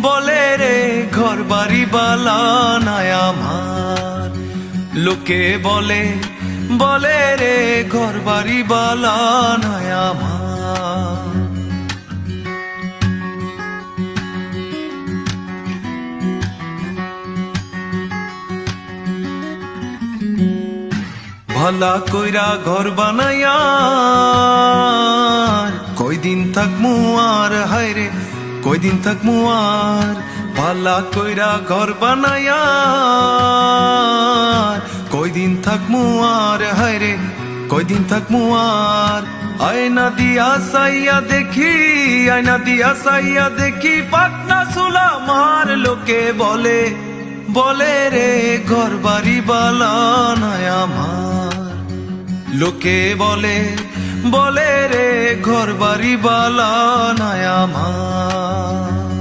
বলে রে ঘর বাড়ি আমার। লোকে বলে বলে রে ঘর বাড়ি বালা নাই আমার। ভালা কইরা ঘর বানাইয়া কয়দিন থাকমু আর হায়রে কয়দিন থাকমু আর? ভালা কইরা ঘর বানাইয়া কয়দিন থাকমু আর? হায়রে কয়দিন থাকমু আর? আয়না দিয়া সাইয়া দেখি, আয়না দিয়া সাইয়া দেখি, পাটনা সুলা মার লোকে বলে বলে রে, ঘর বাড়ি বালা নাই আমার। লোকে বলে বলে রে, ঘর বাড়ি বালা নাই আমার।